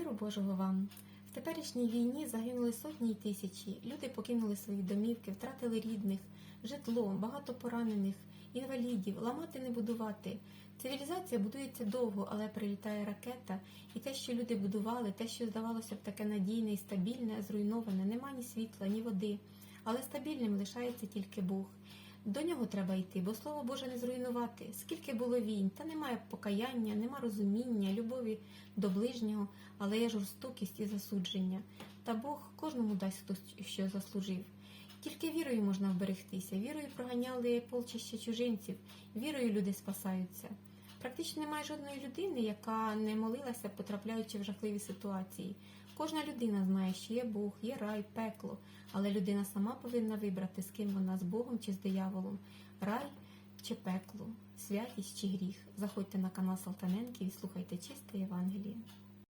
Миру Божого вам! В теперішній війні загинули сотні й тисячі. Люди покинули свої домівки, втратили рідних, житло, багато поранених, інвалідів, ламати не будувати. Цивілізація будується довго, але прилітає ракета, і те, що люди будували, те, що здавалося б таке надійне і стабільне, зруйноване, нема ні світла, ні води. Але стабільним лишається тільки Бог. До нього треба йти, бо слово Боже не зруйнувати. Скільки було війн, та немає покаяння, нема розуміння, любові до ближнього, але є жорстокість і засудження. Та Бог кожному дасть хтось, що заслужив. Тільки вірою можна вберегтися, вірою проганяли полчища чужинців, вірою люди спасаються. Практично немає жодної людини, яка не молилася, потрапляючи в жахливі ситуації. Кожна людина знає, що є Бог, є рай, пекло, але людина сама повинна вибрати, з ким вона з Богом чи з дияволом, рай чи пекло, святість чи гріх. Заходьте на канал Салтаненків і слухайте чисте Євангеліє.